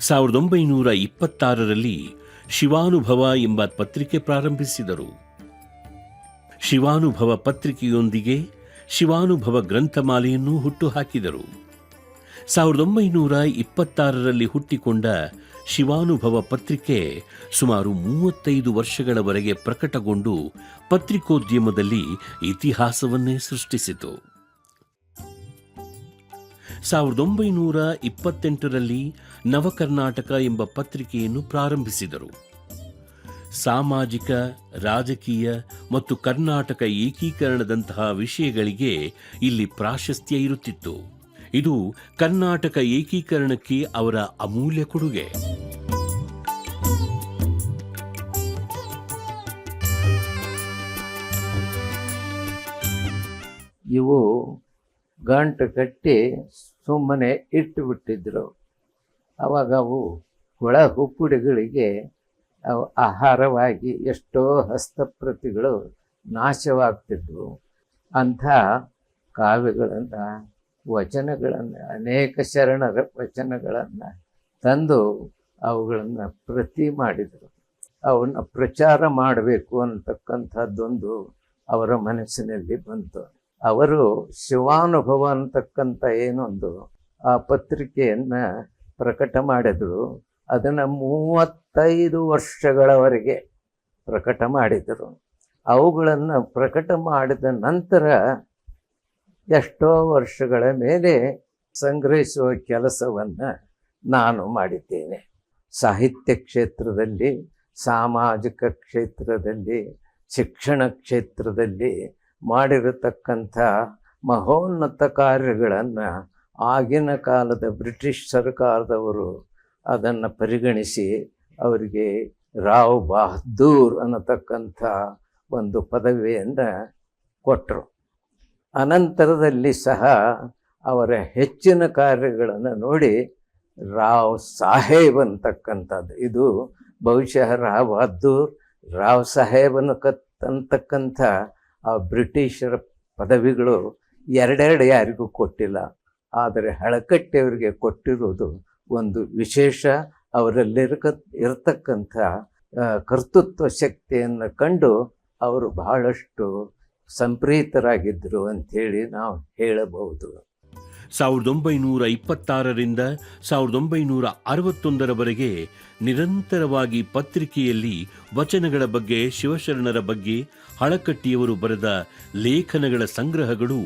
ಸಾವಿರದ ಒಂಬೈನೂರ ಇಪ್ಪತ್ತಾರರಲ್ಲಿ ಶಿವಾನುಭವ ಎಂಬ ಪತ್ರಿಕೆ ಪ್ರಾರಂಭಿಸಿದರು. ಶಿವಾನುಭವ ಪತ್ರಿಕೆಯೊಂದಿಗೆ ಶಿವಾನುಭವ ಗ್ರಂಥಮಾಲೆಯನ್ನು ಹುಟ್ಟುಹಾಕಿದರು. ಸಾವಿರದ ಒಂಬೈನೂರ ಇಪ್ಪತ್ತಾರರಲ್ಲಿ ಹುಟ್ಟಿಕೊಂಡ ಶಿವಾನುಭವ ಪತ್ರಿಕೆ ಸುಮಾರು ಮೂವತ್ತೈದು ವರ್ಷಗಳವರೆಗೆ ಪ್ರಕಟಗೊಂಡು ಪತ್ರಿಕೋದ್ಯಮದಲ್ಲಿ ಇತಿಹಾಸವನ್ನೇ ಸೃಷ್ಟಿಸಿತು. ಸಾವಿರದ ಒಂಬೈನೂರ ಇಪ್ಪತ್ತೆಂಟರಲ್ಲಿ ನವಕರ್ನಾಟಕ ಎಂಬ ಪತ್ರಿಕೆಯನ್ನು ಪ್ರಾರಂಭಿಸಿದರು. ಸಾಮಾಜಿಕ, ರಾಜಕೀಯ ಮತ್ತು ಕರ್ನಾಟಕ ಏಕೀಕರಣದಂತಹ ವಿಷಯಗಳಿಗೆ ಇಲ್ಲಿ ಪ್ರಾಶಸ್ತ್ಯ ಇರುತ್ತಿತ್ತು. ಇದು ಕರ್ನಾಟಕ ಏಕೀಕರಣಕ್ಕೆ ಅವರ ಅಮೂಲ್ಯ ಕೊಡುಗೆ. ಇವು ಗಂಟು ಕಟ್ಟಿ ಸುಮ್ಮನೆ ಇಟ್ಟು ಬಿಟ್ಟಿದ್ರು. ಅವಾಗ ಅವು ಹುಳ ಹುಪ್ಪುಡಿಗಳಿಗೆ ಅವು ಆಹಾರವಾಗಿ ಎಷ್ಟೋ ಹಸ್ತಪ್ರತಿಗಳು ನಾಶವಾಗ್ತಿದ್ವು. ಅಂಥ ಕಾವ್ಯಗಳನ್ನು, ವಚನಗಳನ್ನು, ಅನೇಕ ಶರಣರ ವಚನಗಳನ್ನು ತಂದು ಅವುಗಳನ್ನು ಪ್ರತಿ ಮಾಡಿದರು. ಅವನ್ನ ಪ್ರಚಾರ ಮಾಡಬೇಕು ಅಂತಕ್ಕಂಥದ್ದೊಂದು ಅವರ ಮನಸ್ಸಿನಲ್ಲಿ ಬಂತು. ಅವರು ಶಿವಾನುಭವ ಅಂತಕ್ಕಂಥ ಏನೊಂದು, ಆ ಪತ್ರಿಕೆಯನ್ನು ಪ್ರಕಟ ಮಾಡಿದರು. ಅದನ್ನು ಮೂವತ್ತೈದು ವರ್ಷಗಳವರೆಗೆ ಪ್ರಕಟ ಮಾಡಿದರು. ಅವುಗಳನ್ನು ಪ್ರಕಟ ಮಾಡಿದ ನಂತರ ಎಷ್ಟೋ ವರ್ಷಗಳ ಮೇಲೆ ಸಂಗ್ರಹಿಸುವ ಕೆಲಸವನ್ನು ನಾನು ಮಾಡಿದ್ದೇನೆ. ಸಾಹಿತ್ಯ ಕ್ಷೇತ್ರದಲ್ಲಿ, ಸಾಮಾಜಿಕ ಕ್ಷೇತ್ರದಲ್ಲಿ, ಶಿಕ್ಷಣ ಕ್ಷೇತ್ರದಲ್ಲಿ ಮಾಡಿರತಕ್ಕಂಥ ಮಹೋನ್ನತ ಕಾರ್ಯಗಳನ್ನು ಆಗಿನ ಕಾಲದ ಬ್ರಿಟಿಷ್ ಸರ್ಕಾರದವರು ಅದನ್ನು ಪರಿಗಣಿಸಿ ಅವರಿಗೆ ರಾವ್ ಬಹದ್ದೂರ್ ಅನ್ನತಕ್ಕಂಥ ಒಂದು ಪದವಿಯನ್ನು ಕೊಟ್ಟರು ಅನಂತರದಲ್ಲಿ ಸಹ ಅವರ ಹೆಚ್ಚಿನ ಕಾರ್ಯಗಳನ್ನು ನೋಡಿ ರಾವ್ ಸಾಹೇಬ್ ಅಂತಕ್ಕಂಥದ್ದು ಇದು ಬಹುಶಃ ರಾವ್ ಬಹದ್ದೂರ್, ರಾವ್ ಸಾಹೇಬ್ ಅನ್ನಕತ್ ಅಂತಕ್ಕಂಥ ಆ ಬ್ರಿಟಿಷರ ಪದವಿಗಳು ಎರಡೆರಡು ಯಾರಿಗೂ ಕೊಟ್ಟಿಲ್ಲ. ಆದರೆ ಹಳಕಟ್ಟೆಯವರಿಗೆ ಕೊಟ್ಟಿರುವುದು ಒಂದು ವಿಶೇಷ, ಅವರಲ್ಲಿರಕ, ಇರತಕ್ಕಂಥ ಕರ್ತೃತ್ವ ಶಕ್ತಿಯನ್ನು ಕಂಡು ಅವರು ಬಹಳಷ್ಟು ಸಂಪ್ರೀತರಾಗಿದ್ದರು ಅಂಥೇಳಿ ನಾವು ಹೇಳಬಹುದು. ಸಾವಿರದ ಒಂಬೈನೂರ ಇಪ್ಪತ್ತಾರರಿಂದ ಸಾವಿರದ ಒಂಬೈನೂರ ಅರವತ್ತೊಂದರವರೆಗೆ ನಿರಂತರವಾಗಿ ಪತ್ರಿಕೆಯಲ್ಲಿ ವಚನಗಳ ಬಗ್ಗೆ, ಶಿವಶರಣರ ಬಗ್ಗೆ, ಹಳಕಟ್ಟಿಯವರು ಬರೆದ ಲೇಖನಗಳ ಸಂಗ್ರಹಗಳು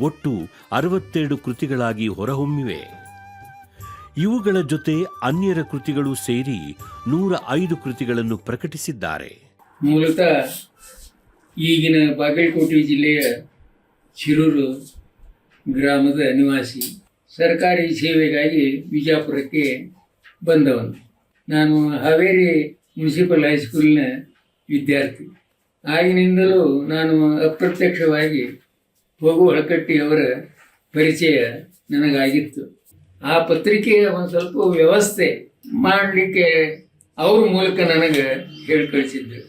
ಒಟ್ಟು ಅರವತ್ತೆರಡು ಕೃತಿಗಳಾಗಿ ಹೊರಹೊಮ್ಮಿವೆ. ಇವುಗಳ ಜೊತೆ ಅನ್ಯರ ಕೃತಿಗಳು ಸೇರಿ ನೂರ ಐದು ಕೃತಿಗಳನ್ನು ಪ್ರಕಟಿಸಿದ್ದಾರೆ. ಮೂಲತಃ ಈಗಿನ ಬಾಗಲಕೋಟೆ ಜಿಲ್ಲೆಯ ಶಿರೂರು ಗ್ರಾಮದ ನಿವಾಸಿ ಸರ್ಕಾರಿ ಸೇವೆಗಾಗಿ ಬಿಜಾಪುರಕ್ಕೆ ಬಂದವನು. ನಾನು ಹಾವೇರಿ ಮುನ್ಸಿಪಲ್ ಹೈಸ್ಕೂಲಿನ ವಿದ್ಯಾರ್ಥಿ. ಆಗಿನಿಂದಲೂ ನಾನು ಅಪ್ರತ್ಯಕ್ಷವಾಗಿ ಹೋಗು ಹಳಕಟ್ಟಿಯವರ ಪರಿಚಯ ನನಗಾಗಿತ್ತು. ಆ ಪತ್ರಿಕೆಯ ಒಂದು ಸ್ವಲ್ಪ ವ್ಯವಸ್ಥೆ ಮಾಡಲಿಕ್ಕೆ ಅವ್ರ ಮೂಲಕ ನನಗೆ ಹೇಳಿ ಕಳಿಸಿದ್ರು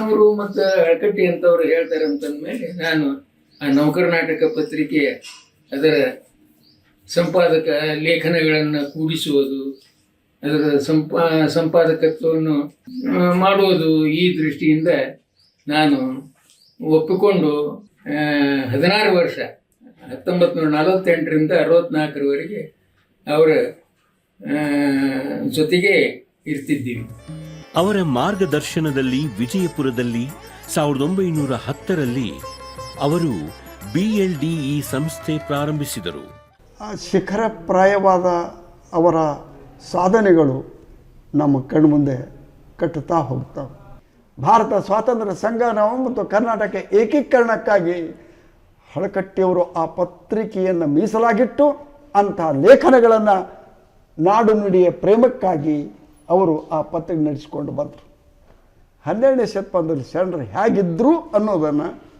ಅವರು ಮತ್ತು ಹಳಕಟ್ಟಿ ಅಂತವ್ರು ಹೇಳ್ತಾರೆ ಅಂತಂದ್ಮೇಲೆ ನಾನು ಆ ನೌಕರ ನಾಟಕ ಪತ್ರಿಕೆಯ ಅದರ ಸಂಪಾದಕ ಲೇಖನಗಳನ್ನು ಕೂಡಿಸುವುದು, ಅದರ ಸಂಪಾ, ಸಂಪಾದಕತ್ವವನ್ನು ಮಾಡುವುದು ಈ ದೃಷ್ಟಿಯಿಂದ ನಾನು ಒಪ್ಪಿಕೊಂಡು ಹದಿನಾರು ವರ್ಷ ಹತ್ತೊಂಬತ್ತು ನೂರ ನಲವತ್ತೆಂಟರಿಂದ ಅರವತ್ನಾಲ್ಕರವರೆಗೆ ಅವರ ಜೊತೆಗೆ ಇರ್ತಿದ್ದೀವಿ ಅವರ ಮಾರ್ಗದರ್ಶನದಲ್ಲಿ ವಿಜಯಪುರದಲ್ಲಿ ಸಾವಿರದ ಒಂಬೈನೂರ ಹತ್ತರಲ್ಲಿ ಅವರು ಬಿಎಲ್ಡಿಇ ಸಂಸ್ಥೆ ಪ್ರಾರಂಭಿಸಿದರು. ಶಿಖರಪ್ರಾಯವಾದ ಅವರ ಸಾಧನೆಗಳು ನಮ್ಮ ಕಣ್ಮುಂದೆ ಕಟ್ಟುತ್ತಾ ಹೋಗ್ತವೆ ಭಾರತ ಸ್ವಾತಂತ್ರ್ಯ ಸಂಗ್ರಾಮ ಮತ್ತು ಕರ್ನಾಟಕ ಏಕೀಕರಣಕ್ಕಾಗಿ ಹಳಕಟ್ಟಿಯವರು ಆ ಪತ್ರಿಕೆಯನ್ನು ಮೀಸಲಾಗಿಟ್ಟು ಅಂಥ ಲೇಖನಗಳನ್ನು ನಾಡು ನುಡಿಯ ಪ್ರೇಮಕ್ಕಾಗಿ ಅವರು ಆ ಪತ್ರಿಕೆ ನಡೆಸಿಕೊಂಡು ಬಂದರು. ಹನ್ನೆರಡನೇ ಶತಮಾನದಲ್ಲಿ ಶರಣರು ಹೇಗಿದ್ದರು ಅನ್ನೋದನ್ನು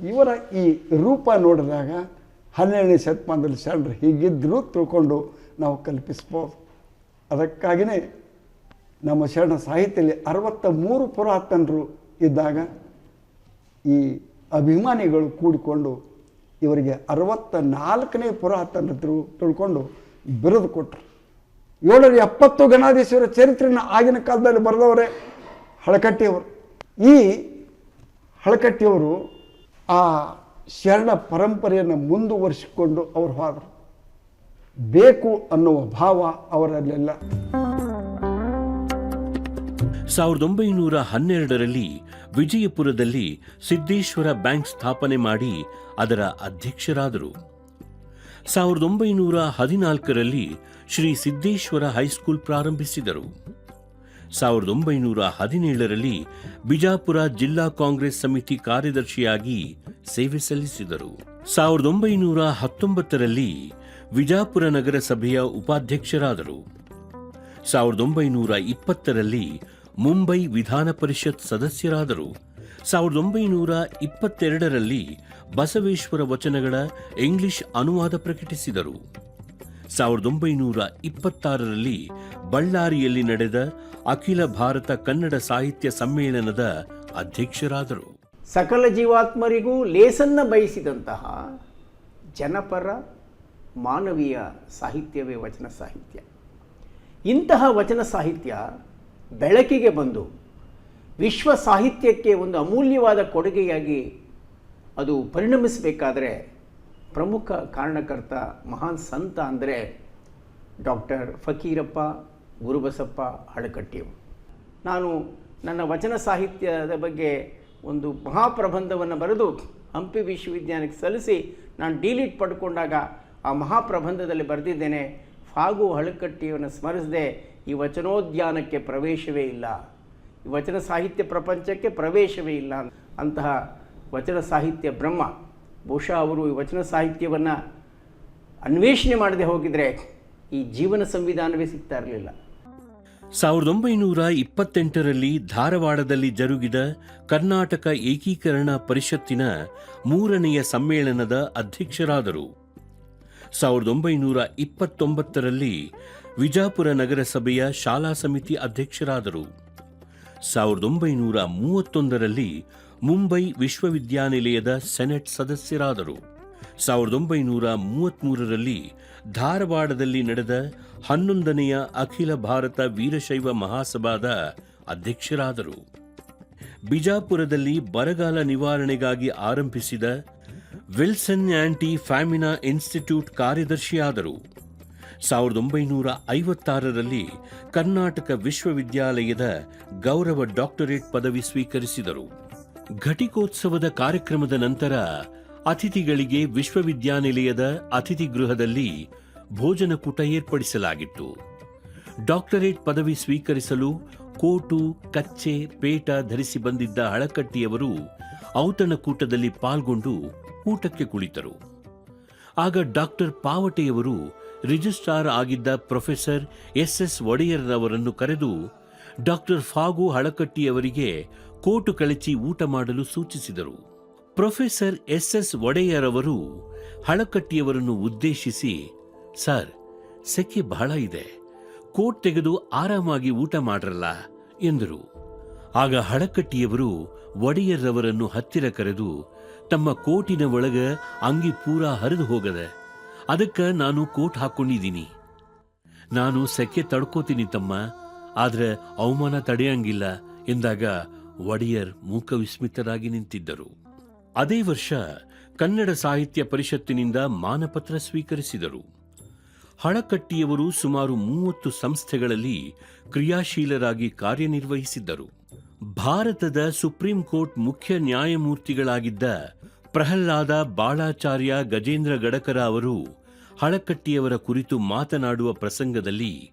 ಇವರ ಈ ರೂಪ ನೋಡಿದಾಗ ಹನ್ನೆರಡನೇ ಶತಮಾನದಲ್ಲಿ ಶರಣರು ಹೀಗಿದ್ದರೂ ತಿಳ್ಕೊಂಡು ನಾವು ಕಲ್ಪಿಸ್ಬೋದು. ಅದಕ್ಕಾಗಿಯೇ ನಮ್ಮ ಶರಣ ಸಾಹಿತ್ಯದಲ್ಲಿ ಅರವತ್ತ ಮೂರು ಪುರಾತನರು ಇದ್ದಾಗ ಈ ಅಭಿಮಾನಿಗಳು ಕೂಡಿಕೊಂಡು ಇವರಿಗೆ ಅರವತ್ತ ನಾಲ್ಕನೇ ಪುರಾತನ ತಿಳು ತಿಳ್ಕೊಂಡು ಬಿರುದು ಕೊಟ್ಟರು ಏಳರ ಎಪ್ಪತ್ತು ಗಣಾಧೀಶ್ವರ ಚರಿತ್ರೆನ ಆಗಿನ ಕಾಲದಲ್ಲಿ ಬರೆದವರೇ ಹಳಕಟ್ಟಿಯವರು. ಈ ಹಳಕಟ್ಟಿಯವರು ಆ ಶರಣ ಪರಂಪರೆಯನ್ನು ಮುಂದುವರಿಸಿಕೊಂಡು ಅವರು ಹೋದರು ಬೇಕು ಅನ್ನುವ ಭಾವ ಅವರಲ್ಲೆಲ್ಲ. ಸಾವಿರದ ಒಂಬೈನೂರ ಹನ್ನೆರಡರಲ್ಲಿ ವಿಜಯಪುರದಲ್ಲಿ ಸಿದ್ದೇಶ್ವರ ಬ್ಯಾಂಕ್ ಸ್ಥಾಪನೆ ಮಾಡಿ ಅದರ ಅಧ್ಯಕ್ಷರಾದರು. ಸಾವಿರದ ಒಂಬೈನೂರ ಹದಿನಾಲ್ಕರಲ್ಲಿ ಶ್ರೀ ಸಿದ್ದೇಶ್ವರ ಹೈಸ್ಕೂಲ್ ಪ್ರಾರಂಭಿಸಿದರು. ಸಾವಿರದ ಒಂಬೈನೂರ ಹದಿನೇಳರಲ್ಲಿ ಬಿಜಾಪುರ ಜಿಲ್ಲಾ ಕಾಂಗ್ರೆಸ್ ಸಮಿತಿ ಕಾರ್ಯದರ್ಶಿಯಾಗಿ ಸೇವೆ ಸಲ್ಲಿಸಿದರು. ಸಾವಿರದ ಒಂಬೈನೂರ ಹತ್ತೊಂಬತ್ತರಲ್ಲಿ ವಿಜಾಪುರ ನಗರಸಭೆಯ ಉಪಾಧ್ಯಕ್ಷರಾದರು. ಸಾವಿರದ ಒಂಬೈನೂರ ಇಪ್ಪತ್ತರಲ್ಲಿ ಮುಂಬೈ ವಿಧಾನ ಪರಿಷತ್ ಸದಸ್ಯರಾದರು. ಸಾವಿರದ ಒಂಬೈನೂರ ಇಪ್ಪತ್ತೆರಡರಲ್ಲಿ ಬಸವೇಶ್ವರ ವಚನಗಳ ಇಂಗ್ಲಿಷ್ ಅನುವಾದ ಪ್ರಕಟಿಸಿದರು. ಸಾವಿರದ ಒಂಬೈನೂರ ಇಪ್ಪತ್ತಾರರಲ್ಲಿ ಬಳ್ಳಾರಿಯಲ್ಲಿ ನಡೆದ ಅಖಿಲ ಭಾರತ ಕನ್ನಡ ಸಾಹಿತ್ಯ ಸಮ್ಮೇಳನದ ಅಧ್ಯಕ್ಷರಾದರು. ಸಕಲ ಜೀವಾತ್ಮರಿಗೂ ಲೇಸನ್ನ ಬಯಸಿದಂತಹ ಜನಪರ ಮಾನವೀಯ ಸಾಹಿತ್ಯವೇ ವಚನ ಸಾಹಿತ್ಯ. ಇಂತಹ ವಚನ ಸಾಹಿತ್ಯ ಬೆಳಕಿಗೆ ಬಂದು ವಿಶ್ವ ಸಾಹಿತ್ಯಕ್ಕೆ ಒಂದು ಅಮೂಲ್ಯವಾದ ಕೊಡುಗೆಯಾಗಿ ಅದು ಪರಿಣಮಿಸಬೇಕಾದರೆ ಪ್ರಮುಖ ಕಾರಣಕರ್ತ ಮಹಾನ್ ಸಂತ ಅಂದರೆ ಡಾಕ್ಟರ್ ಫಕೀರಪ್ಪ ಗುರುಬಸಪ್ಪ ಹಳಕಟ್ಟಿಯವರು ನಾನು ನನ್ನ ವಚನ ಸಾಹಿತ್ಯದ ಬಗ್ಗೆ ಒಂದು ಮಹಾಪ್ರಬಂಧವನ್ನು ಬರೆದು ಹಂಪಿ ವಿಶ್ವವಿದ್ಯಾಲಯಕ್ಕೆ ಸಲ್ಲಿಸಿ ನಾನು ಡಿಲೀಟ್ ಪಡ್ಕೊಂಡಾಗ ಆ ಮಹಾಪ್ರಬಂಧದಲ್ಲಿ ಬರೆದಿದ್ದೇನೆ, ಫಾಗು ಹಳಕಟ್ಟಿಯನ್ನು ಸ್ಮರಿಸದೆ ಈ ವಚನೋದ್ಯಾನಕ್ಕೆ ಪ್ರವೇಶವೇ ಇಲ್ಲ. ಈ ವಚನ ಸಾಹಿತ್ಯ ಪ್ರಪಂಚಕ್ಕೆ ಪ್ರವೇಶವೇ ಇಲ್ಲ ಅಂತಹ ವಚನ ಸಾಹಿತ್ಯ ಬ್ರಹ್ಮ, ಬಹುಶಃ ಅವರು ಈ ವಚನ ಸಾಹಿತ್ಯವನ್ನು ಅನ್ವೇಷಣೆ ಮಾಡದೆ ಹೋಗಿದರೆ ಈ ಜೀವನ ಸಂವಿಧಾನವೇ ಸಿಗ್ತಾ ಇರಲಿಲ್ಲ. ಸಾವಿರದ ಒಂಬೈನೂರ ಇಪ್ಪತ್ತೆಂಟರಲ್ಲಿ ಧಾರವಾಡದಲ್ಲಿ ಜರುಗಿದ ಕರ್ನಾಟಕ ಏಕೀಕರಣ ಪರಿಷತ್ತಿನ ಮೂರನೆಯ ಸಮ್ಮೇಳನದ ಅಧ್ಯಕ್ಷರಾದರು. ಸಾವಿರದ ಒಂಬೈನೂರ ಇಪ್ಪತ್ತೊಂಬತ್ತರಲ್ಲಿ ವಿಜಾಪುರ ನಗರಸಭೆಯ ಶಾಲಾ ಸಮಿತಿ ಅಧ್ಯಕ್ಷರಾದರು. ಸಾವಿರದ ಒಂಬೈನೂರ ಮೂವತ್ತೊಂದರಲ್ಲಿ ಮುಂಬೈ ವಿಶ್ವವಿದ್ಯಾನಿಲಯದ ಸೆನೆಟ್ ಸದಸ್ಯರಾದರು. ಸಾವಿರದ ಒಂಬೈನೂರ ಮೂವತ್ತ್ಮೂರರಲ್ಲಿ ಧಾರವಾಡದಲ್ಲಿ ನಡೆದ ಹನ್ನೊಂದನೆಯ ಅಖಿಲ ಭಾರತ ವೀರಶೈವ ಮಹಾಸಭಾದ ಅಧ್ಯಕ್ಷರಾದರು. ಬಿಜಾಪುರದಲ್ಲಿ ಬರಗಾಲ ನಿವಾರಣೆಗಾಗಿ ಆರಂಭಿಸಿದ ವಿಲ್ಸನ್ ಆಂಟಿ ಫ್ಯಾಮಿನಾ ಇನ್ಸ್ಟಿಟ್ಯೂಟ್ ಕಾರ್ಯದರ್ಶಿಯಾದರು. ಸಾವಿರದ ಒಂಬೈನೂರ ಐವತ್ತಾರರಲ್ಲಿ ಕರ್ನಾಟಕ ವಿಶ್ವವಿದ್ಯಾಲಯದ ಗೌರವ ಡಾಕ್ಟರೇಟ್ ಪದವಿ ಸ್ವೀಕರಿಸಿದರು. ಘಟಿಕೋತ್ಸವದ ಕಾರ್ಯಕ್ರಮದ ನಂತರ ಅತಿಥಿಗಳಿಗೆ ವಿಶ್ವವಿದ್ಯಾನಿಲಯದ ಅತಿಥಿ ಗೃಹದಲ್ಲಿ ಭೋಜನಕೂಟ ಏರ್ಪಡಿಸಲಾಗಿತ್ತು. ಡಾಕ್ಟರೇಟ್ ಪದವಿ ಸ್ವೀಕರಿಸಲು ಕೋಟು, ಕಚ್ಚೆ, ಪೇಟ ಧರಿಸಿ ಬಂದಿದ್ದ ಹಳಕಟ್ಟಿಯವರು ಔತಣಕೂಟದಲ್ಲಿ ಪಾಲ್ಗೊಂಡು ಊಟಕ್ಕೆ ಕುಳಿತರು. ಆಗ ಡಾಕ್ಟರ್ ಪಾವಟೆಯವರು ರಿಜಿಸ್ಟ್ರಾರ್ ಆಗಿದ್ದ ಪ್ರೊಫೆಸರ್ ಎಸ್ ಎಸ್ ಒಡೆಯರ್ರವರನ್ನು ಕರೆದು ಡಾಕ್ಟರ್ ಫಾಗು ಹಳಕಟ್ಟಿಯವರಿಗೆ ಕೋಟು ಕಳಚಿ ಊಟ ಮಾಡಲು ಸೂಚಿಸಿದರು. ಪ್ರೊಫೆಸರ್ ಎಸ್ ಎಸ್ ಒಡೆಯರ್ ಅವರು ಹಳಕಟ್ಟಿಯವರನ್ನು ಉದ್ದೇಶಿಸಿ, ಸರ್, ಸೆಕೆ ಬಹಳ ಇದೆ. ಕೋಟ್ ತೆಗೆದು ಆರಾಮಾಗಿ ಊಟ ಮಾಡ್ರಲ್ಲ, ಎಂದರು. ಆಗ ಹಳಕಟ್ಟಿಯವರು ಒಡೆಯರ್ರವರನ್ನು ಹತ್ತಿರ ಕರೆದು, ತಮ್ಮ ಕೋಟಿನ ಒಳಗ ಅಂಗಿ ಪೂರಾ ಹರಿದು ಹೋಗದೆ, ಅದಕ್ಕ ನಾನು ಕೋಟ್ ಹಾಕೊಂಡಿದ್ದೀನಿ. ನಾನು ಸೆಕೆ ತಡ್ಕೋತೀನಿ ತಮ್ಮ, ಆದ್ರೆ ಅವಮಾನ ತಡೆಯಂಗಿಲ್ಲ, ಎಂದಾಗ ಒಡೆಯರ್ ಮೂಕ ವಿಸ್ಮಿತರಾಗಿ ನಿಂತಿದ್ದರು. ಅದೇ ವರ್ಷ ಕನ್ನಡ ಸಾಹಿತ್ಯ ಪರಿಷತ್ತಿನಿಂದ ಮಾನಪತ್ರ ಸ್ವೀಕರಿಸಿದರು. ಹಳಕಟ್ಟಿಯವರು ಸುಮಾರು ಮೂವತ್ತು ಸಂಸ್ಥೆಗಳಲ್ಲಿ ಕ್ರಿಯಾಶೀಲರಾಗಿ ಕಾರ್ಯನಿರ್ವಹಿಸಿದ್ದರು. ಭಾರತದ ಸುಪ್ರೀಂ ಕೋರ್ಟ್ ಮುಖ್ಯ ನ್ಯಾಯಮೂರ್ತಿಗಳಾಗಿದ್ದ ಪ್ರಹ್ಲಾದ ಬಾಳಾಚಾರ್ಯ ಗಜೇಂದ್ರ ಗಡಕರ ಅವರು ಹಳಕಟ್ಟಿಯವರ ಕುರಿತು ಮಾತನಾಡುವ ಪ್ರಸಂಗದಲ್ಲಿ,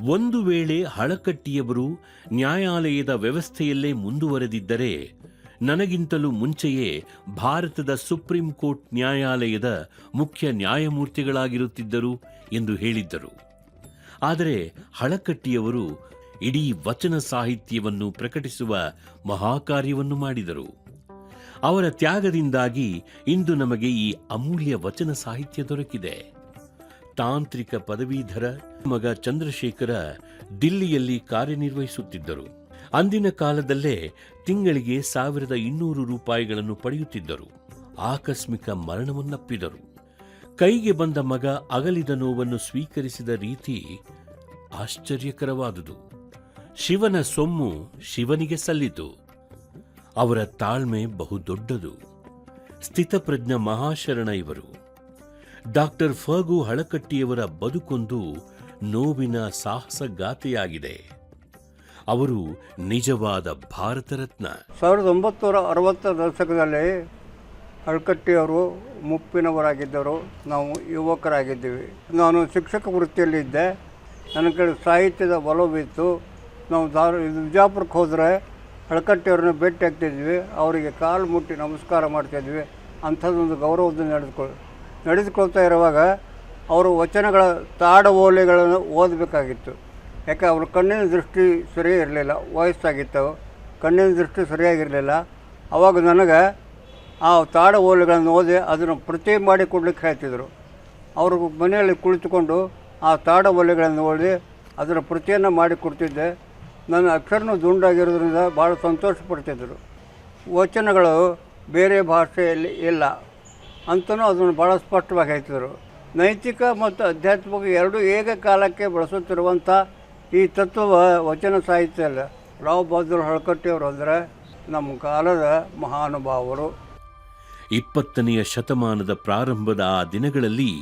ಒಂದು ವೇಳೆ ಹಳಕಟ್ಟಿಯವರು ನ್ಯಾಯಾಲಯದ ವ್ಯವಸ್ಥೆಯಲ್ಲೇ ಮುಂದುವರೆದಿದ್ದರೆ ನನಗಿಂತಲೂ ಮುಂಚೆಯೇ ಭಾರತದ ಸುಪ್ರೀಂ ಕೋರ್ಟ್ ನ್ಯಾಯಾಲಯದ ಮುಖ್ಯ ನ್ಯಾಯಮೂರ್ತಿಗಳಾಗಿರುತ್ತಿದ್ದರು ಎಂದು ಹೇಳಿದ್ದರು. ಆದರೆ ಹಳಕಟ್ಟಿಯವರು ಇಡೀ ವಚನ ಸಾಹಿತ್ಯವನ್ನು ಪ್ರಕಟಿಸುವ ಮಹಾಕಾರ್ಯವನ್ನು ಮಾಡಿದರು. ಅವರ ತ್ಯಾಗದಿಂದಾಗಿ ಇಂದು ನಮಗೆ ಈ ಅಮೂಲ್ಯ ವಚನ ಸಾಹಿತ್ಯ ದೊರಕಿದೆ. ತಾಂತ್ರಿಕ ಪದವೀಧರ ಮಗ ಚಂದ್ರಶೇಖರ ದಿಲ್ಲಿಯಲ್ಲಿ ಕಾರ್ಯನಿರ್ವಹಿಸುತ್ತಿದ್ದರು. ಅಂದಿನ ಕಾಲದಲ್ಲೇ ತಿಂಗಳಿಗೆ ಸಾವಿರದ ಇನ್ನೂರು ರೂಪಾಯಿಗಳನ್ನು ಪಡೆಯುತ್ತಿದ್ದರು. ಆಕಸ್ಮಿಕ ಮರಣವನ್ನಪ್ಪಿದರು. ಕೈಗೆ ಬಂದ ಮಗ ಅಗಲಿದ ನೋವನ್ನು ಸ್ವೀಕರಿಸಿದ ರೀತಿ ಆಶ್ಚರ್ಯಕರವಾದುದು. ಶಿವನ ಸೊಮ್ಮು ಶಿವನಿಗೆ ಸಲ್ಲಿತು. ಅವರ ತಾಳ್ಮೆ ಬಹುದೊಡ್ಡದು. ಸ್ಥಿತಪ್ರಜ್ಞ ಮಹಾಶರಣ ಇವರು. ಡಾಕ್ಟರ್ ಫಗು ಹಳಕಟ್ಟಿಯವರ ಬದುಕೊಂದು ನೋವಿನ ಸಾಹಸಗಾಥೆಯಾಗಿದೆ. ಅವರು ನಿಜವಾದ ಭಾರತ ರತ್ನ. ಸಾವಿರದ ಒಂಬತ್ತುನೂರ ಅರವತ್ತರ ದಶಕದಲ್ಲಿ ಅಳ್ಕಟ್ಟಿಯವರು ಮುಪ್ಪಿನವರಾಗಿದ್ದರು. ನಾವು ಯುವಕರಾಗಿದ್ದೀವಿ. ನಾನು ಶಿಕ್ಷಕ ವೃತ್ತಿಯಲ್ಲಿದ್ದೆ. ನನ್ನ ಕಡೆ ಸಾಹಿತ್ಯದ ಒಲವಿತ್ತು. ನಾವು ದಾರ ವಿಜಾಪುರಕ್ಕೆ ಹೋದರೆ ಅಳ್ಕಟ್ಟಿಯವ್ರನ್ನ ಭೇಟಿ ಆಗ್ತಿದ್ವಿ. ಅವರಿಗೆ ಕಾಲು ಮುಟ್ಟಿ ನಮಸ್ಕಾರ ಮಾಡ್ತಾಯಿದ್ವಿ ಅಂಥದ್ದೊಂದು ಗೌರವದ ನಡೆದುಕೊಳ್ ನಡೆದುಕೊಳ್ತಾ ಇರುವಾಗ ಅವರು ವಚನಗಳ ತಾಡ ಓಲೆಗಳನ್ನು ಓದಬೇಕಾಗಿತ್ತು. ಯಾಕೆ ಅವ್ರ ಕಣ್ಣಿನ ದೃಷ್ಟಿ ಸರಿ ಇರಲಿಲ್ಲ ವಯಸ್ಸಾಗಿತ್ತು ಕಣ್ಣಿನ ದೃಷ್ಟಿ ಸರಿಯಾಗಿರಲಿಲ್ಲ. ಆವಾಗ ನನಗೆ ಆ ತಾಡ ಓಲೆಗಳನ್ನು ಓದಿ ಅದನ್ನು ಪ್ರತಿ ಮಾಡಿ ಕೊಡ್ಲಿಕ್ಕೆ ಹೇಳ್ತಿದ್ರು. ಅವರು ಮನೆಯಲ್ಲಿ ಕುಳಿತುಕೊಂಡು ಆ ತಾಡ ಓಲೆಗಳನ್ನು ಓದಿ ಅದರ ಪ್ರತಿಯನ್ನು ಮಾಡಿ ಕೊಡ್ತಿದ್ದೆ. ನನ್ನ ಅಕ್ಷರನೂ ದುಂಡಾಗಿರೋದ್ರಿಂದ ಭಾಳ ಸಂತೋಷ ಪಡ್ತಿದ್ದರು ವಚನಗಳು ಬೇರೆ ಭಾಷೆಯಲ್ಲಿ ಇಲ್ಲ ಅಂತಲೂ ಅದನ್ನು ಭಾಳ ಸ್ಪಷ್ಟವಾಗಿ ಹೇಳ್ತಿದ್ರು. ನೈತಿಕ ಮತ್ತು ಆಧ್ಯಾತ್ಮಿಕ ಎರಡೂ ಏಕಕಾಲಕ್ಕೆ ಬಳಸುತ್ತಿರುವಂಥ ಈ ತತ್ವ ವಚನ ಸಾಹಿತ್ಯ ಅಲ್ಲ ರಾವ್ ಬಹದ್ದೂರ್ ಹಳಕಟ್ಟಿಯವರು ಅಂದರೆ ನಮ್ಮ ಕಾಲದ ಮಹಾನುಭಾವರು. ಇಪ್ಪತ್ತನೆಯ ಶತಮಾನದ ಪ್ರಾರಂಭದ ಆ ದಿನಗಳಲ್ಲಿ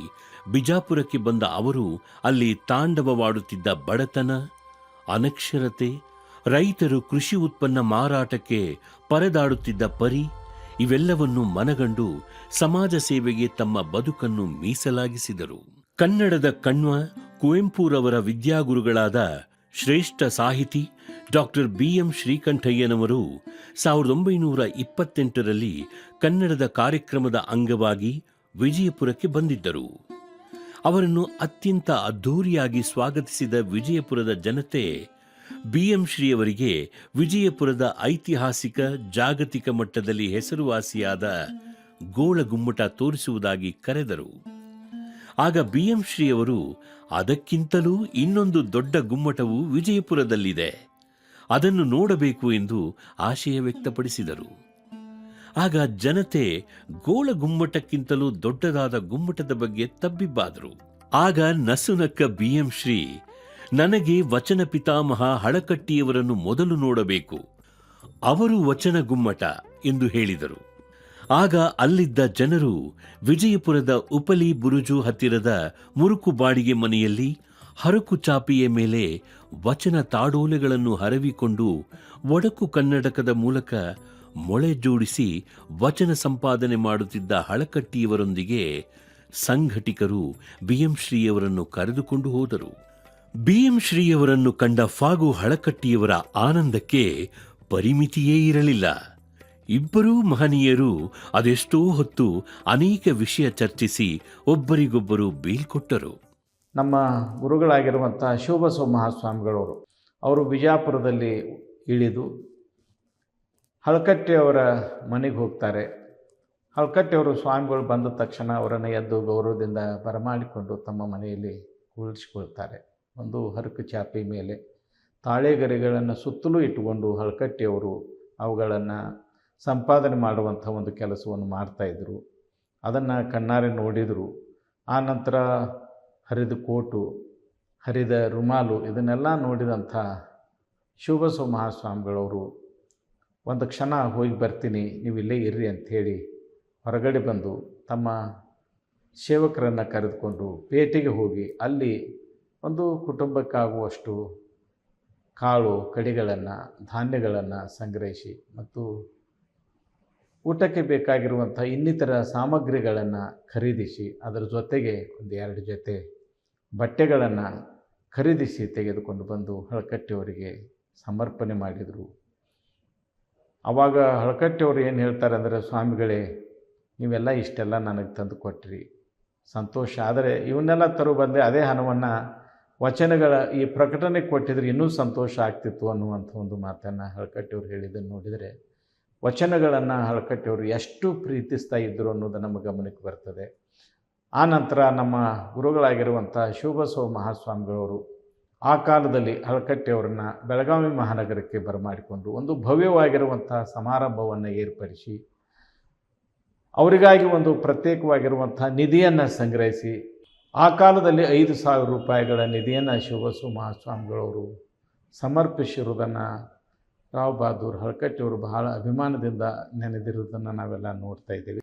ಬಿಜಾಪುರಕ್ಕೆ ಬಂದ ಅವರು ಅಲ್ಲಿ ತಾಂಡವವಾಡುತ್ತಿದ್ದ ಬಡತನ, ಅನಕ್ಷರತೆ, ರೈತರು ಕೃಷಿ ಉತ್ಪನ್ನ ಮಾರಾಟಕ್ಕೆ ಪರದಾಡುತ್ತಿದ್ದ ಪರಿ, ಇವೆಲ್ಲವನ್ನು ಮನಗಂಡು ಸಮಾಜ ಸೇವೆಗೆ ತಮ್ಮ ಬದುಕನ್ನು ಮೀಸಲಾಗಿಸಿದರು. ಕನ್ನಡದ ಕಣ್ವ ಕುವೆಂಪುರವರ ವಿದ್ಯಾಗುರುಗಳಾದ ಶ್ರೇಷ್ಠ ಸಾಹಿತಿ ಡಾಕ್ಟರ್ ಬಿ ಎಂ ಶ್ರೀಕಂಠಯ್ಯನವರು ಸಾವಿರದ ಒಂಬೈನೂರ ಇಪ್ಪತ್ತೆಂಟರಲ್ಲಿ ಕನ್ನಡದ ಕಾರ್ಯಕ್ರಮದ ಅಂಗವಾಗಿ ವಿಜಯಪುರಕ್ಕೆ ಬಂದಿದ್ದರು. ಅವರನ್ನು ಅತ್ಯಂತ ಅದ್ಧೂರಿಯಾಗಿ ಸ್ವಾಗತಿಸಿದ ವಿಜಯಪುರದ ಜನತೆ ಬಿಎಂ ಶ್ರೀಯವರಿಗೆ ವಿಜಯಪುರದ ಐತಿಹಾಸಿಕ ಜಾಗತಿಕ ಮಟ್ಟದಲ್ಲಿ ಹೆಸರುವಾಸಿಯಾದ ಗೋಳಗುಮ್ಮಟ ತೋರಿಸುವುದಾಗಿ ಕರೆದರು. ಆಗ ಬಿಎಂ ಶ್ರೀಯವರು, ಅದಕ್ಕಿಂತಲೂ ಇನ್ನೊಂದು ದೊಡ್ಡ ಗುಮ್ಮಟವು ವಿಜಯಪುರದಲ್ಲಿದೆ. ಅದನ್ನು ನೋಡಬೇಕು ಎಂದು ಆಶಯ ವ್ಯಕ್ತಪಡಿಸಿದರು. ಆಗ ಜನತೆ ಗೋಳ ಗುಮ್ಮಟಕ್ಕಿಂತಲೂ ದೊಡ್ಡದಾದ ಗುಮ್ಮಟದ ಬಗ್ಗೆ ತಬ್ಬಿಬ್ಬಾದರು. ಆಗ ನಸುನಕ್ಕ ಬಿಎಂ ಶ್ರೀ, ನನಗೆ ವಚನ ಪಿತಾಮಹ ಹಳಕಟ್ಟಿಯವರನ್ನು ಮೊದಲು ನೋಡಬೇಕು. ಅವರು ವಚನ ಗುಮ್ಮಟ ಎಂದು ಹೇಳಿದರು. ಆಗ ಅಲ್ಲಿದ್ದ ಜನರು ವಿಜಯಪುರದ ಉಪಲಿ ಬುರುಜು ಹತ್ತಿರದ ಮುರುಕು ಬಾಡಿಗೆ ಮನೆಯಲ್ಲಿ ಹರಕು ಚಾಪೆಯ ಮೇಲೆ ವಚನ ತಾಡೋಲೆಗಳನ್ನು ಹರವಿಕೊಂಡು ಒಡಕು ಕನ್ನಡಕದ ಮೂಲಕ ಮೊಳೆ ಜೋಡಿಸಿ ವಚನ ಸಂಪಾದನೆ ಮಾಡುತ್ತಿದ್ದ ಹಳಕಟ್ಟಿಯವರೊಂದಿಗೆ ಸಂಘಟಿಕರು ಬಿಎಂ ಶ್ರೀಯವರನ್ನು ಕರೆದುಕೊಂಡು ಹೋದರು. ಬಿಎಂ ಶ್ರೀಯವರನ್ನು ಕಂಡ ಫಾಗು ಹಳಕಟ್ಟಿಯವರ ಆನಂದಕ್ಕೆ ಪರಿಮಿತಿಯೇ ಇರಲಿಲ್ಲ. ಇಬ್ಬರೂ ಮಹನೀಯರು ಅದೆಷ್ಟೋ ಹೊತ್ತು ಅನೇಕ ವಿಷಯ ಚರ್ಚಿಸಿ ಒಬ್ಬರಿಗೊಬ್ಬರು ಬೀಳ್ಕೊಟ್ಟರು ನಮ್ಮ ಗುರುಗಳಾಗಿರುವಂಥ ಶಿವಬಸವ ಮಹಾಸ್ವಾಮಿಗಳವರು ಅವರು ಬಿಜಾಪುರದಲ್ಲಿ ಇಳಿದು ಹಳಕಟ್ಟೆಯವರ ಮನೆಗೆ ಹೋಗ್ತಾರೆ. ಹಳಕಟ್ಟೆಯವರು ಸ್ವಾಮಿಗಳು ಬಂದ ತಕ್ಷಣ ಅವರನ್ನು ಎದ್ದು ಗೌರವದಿಂದ ಬರಮಾಡಿಕೊಂಡು ತಮ್ಮ ಮನೆಯಲ್ಲಿ ಉಳಿಸ್ಕೊಳ್ತಾರೆ ಒಂದು ಹರಕು ಚಾಪಿ ಮೇಲೆ ತಾಳೆಗರಿಗಳನ್ನು ಸುತ್ತಲೂ ಇಟ್ಟುಕೊಂಡು ಹಳಕಟ್ಟೆಯವರು ಅವುಗಳನ್ನು ಸಂಪಾದನೆ ಮಾಡುವಂಥ ಒಂದು ಕೆಲಸವನ್ನು ಮಾಡ್ತಾಯಿದ್ರು ಅದನ್ನು ಕಣ್ಣಾರೆ ನೋಡಿದರು. ಆ ನಂತರ ಹರಿದ ಕೋಟು, ಹರಿದ ರುಮಾಲು ಇದನ್ನೆಲ್ಲ ನೋಡಿದಂಥ ಶಿವಬಸವ ಮಹಾಸ್ವಾಮಿಗಳವರು ಒಂದು ಕ್ಷಣ ಹೋಗಿ ಬರ್ತೀನಿ, ನೀವು ಇಲ್ಲೇ ಇರ್ರಿ ಅಂಥೇಳಿ ಹೊರಗಡೆ ಬಂದು ತಮ್ಮ ಸೇವಕರನ್ನು ಕರೆದುಕೊಂಡು ಪೇಟೆಗೆ ಹೋಗಿ ಅಲ್ಲಿ ಒಂದು ಕುಟುಂಬಕ್ಕಾಗುವಷ್ಟು ಕಾಳು, ಕಡಿಗಳನ್ನು, ಧಾನ್ಯಗಳನ್ನು ಸಂಗ್ರಹಿಸಿ ಮತ್ತು ಊಟಕ್ಕೆ ಬೇಕಾಗಿರುವಂಥ ಇನ್ನಿತರ ಸಾಮಗ್ರಿಗಳನ್ನು ಖರೀದಿಸಿ ಅದರ ಜೊತೆಗೆ ಒಂದು ಎರಡು ಜೊತೆ ಬಟ್ಟೆಗಳನ್ನು ಖರೀದಿಸಿ ತೆಗೆದುಕೊಂಡು ಬಂದು ಹಳಕಟ್ಟಿಯವರಿಗೆ ಸಮರ್ಪಣೆ ಮಾಡಿದರು. ಆವಾಗ ಹಳಕಟ್ಟಿಯವರು ಏನು ಹೇಳ್ತಾರೆ ಅಂದರೆ, ಸ್ವಾಮಿಗಳೇ, ನೀವೆಲ್ಲ ಇಷ್ಟೆಲ್ಲ ನನಗೆ ತಂದು ಕೊಟ್ಟಿರಿ ಸಂತೋಷ. ಆದರೆ ಇವನ್ನೆಲ್ಲ ತರು ಬಂದರೆ ಅದೇ ಹಣವನ್ನು ವಚನಗಳ ಈ ಪ್ರಕಟಣೆ ಕೊಟ್ಟಿದ್ರೆ ಇನ್ನೂ ಸಂತೋಷ ಆಗ್ತಿತ್ತು ಅನ್ನುವಂಥ ಒಂದು ಮಾತನ್ನು ಹಳಕಟ್ಟಿಯವರು ಹೇಳಿದ್ದನ್ನು ನೋಡಿದರೆ ವಚನಗಳನ್ನು ಹಳಕಟ್ಟಿಯವರು ಎಷ್ಟು ಪ್ರೀತಿಸ್ತಾ ಇದ್ದರು ಅನ್ನೋದು ನಮ್ಮ ಗಮನಕ್ಕೆ ಬರ್ತದೆ. ಆ ನಂತರ ನಮ್ಮ ಗುರುಗಳಾಗಿರುವಂಥ ಶಿವಬಸವ ಮಹಾಸ್ವಾಮಿಗಳವರು ಆ ಕಾಲದಲ್ಲಿ ಹಳಕಟ್ಟಿಯವರನ್ನ ಬೆಳಗಾವಿ ಮಹಾನಗರಕ್ಕೆ ಬರಮಾಡಿಕೊಂಡು ಒಂದು ಭವ್ಯವಾಗಿರುವಂಥ ಸಮಾರಂಭವನ್ನು ಏರ್ಪಡಿಸಿ, ಅವರಿಗಾಗಿ ಒಂದು ಪ್ರತ್ಯೇಕವಾಗಿರುವಂಥ ನಿಧಿಯನ್ನು ಸಂಗ್ರಹಿಸಿ, ಆ ಕಾಲದಲ್ಲಿ ಐದು ಸಾವಿರ ರೂಪಾಯಿಗಳ ನಿಧಿಯನ್ನು ಶಿವಬಸವ ಮಹಾಸ್ವಾಮಿಗಳವರು ಸಮರ್ಪಿಸಿರುವುದನ್ನು ರಾವ್ ಬಹದ್ದೂರ್ ಹಳಕಟ್ಟಿಯವರು ಬಹಳ ಅಭಿಮಾನದಿಂದ ನೆನೆದಿರುವುದನ್ನು ನಾವೆಲ್ಲ ನೋಡ್ತಾ ಇದ್ದೀವಿ.